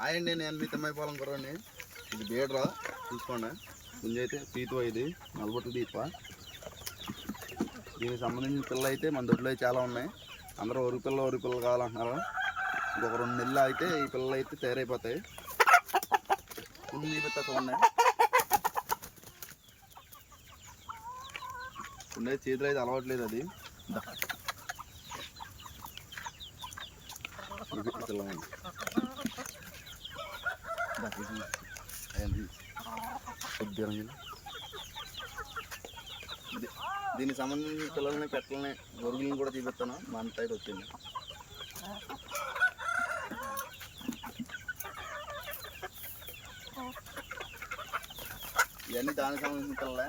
Hi అండి నేను మీ తమ్మాయిపాలెం కుర్రండి ఇది బీడరా చూసుకోండి. ముందు అయితే పీతువ ఇది నలబొట్టు దీప దీనికి సంబంధించిన పిల్లలు అయితే మన దొడ్లో అయితే చాలా ఉన్నాయి. అందరూ ఒరి పిల్ల ఒరి పిల్లలు కావాలంటున్నారు. ఇంకొక రెండు నెలలు అయితే ఈ పిల్లలు అయితే తయారైపోతాయి. ముందు చూపిస్తా చూడండి. ఉండే చేతులు అయితే అలవాట్లేదు అది. దీనికి సంబంధించిన పిల్లల్ని పెట్టలని గొరుగులను కూడా చూపిస్తాను మన సైడ్ వచ్చింది. ఇవన్నీ దానికి సంబంధించిన పిల్లలే.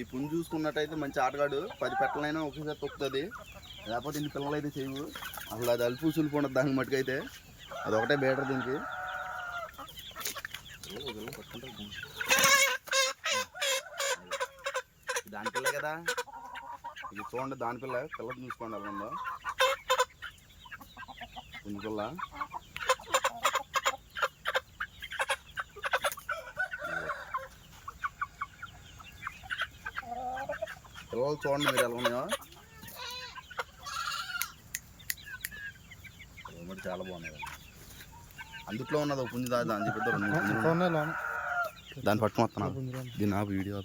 ఈ పుంజు చూసుకున్నట్టయితే మంచి ఆటగాడు. పది పెట్టలైనా ఒకేసారి తొక్కుతుంది. లేకపోతే ఇన్ని పిల్లలు అయితే చేయవు. అసలు అది అలుపు సులుపు ఉండదు దానికి మట్టుకైతే. అది ఒకటే బేటర్ దీనికి. దాని పిల్ల కదా. ఇది చూడండి దాని పిల్ల. పిల్ల చూసుకోండి అలా ఉందో పుంజు పిల్ల. పిల్లలు చూడండి మీరు ఎలా ఉన్నాయో మటు చాలా బాగున్నాయి. అందుట్లో ఉన్నది ఒక పుంజు దాని చెప్పి రెండు పుంజులు దాన్ని పుంజులు. దీని ఆ వీడియో.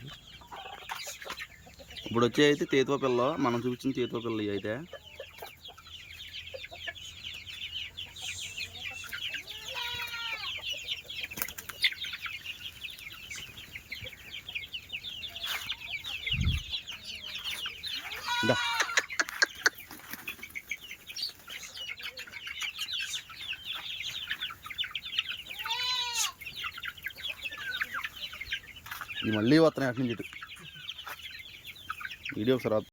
ఇప్పుడు వచ్చే అయితే తేతువ పిల్ల మనం చూపించిన తేతువ పిల్ల అయితే എന്താ ഈ മള്ളി പാത്രം അട്ടിഞ്ചിട്ട്. വീഡിയോ സറാത്ത്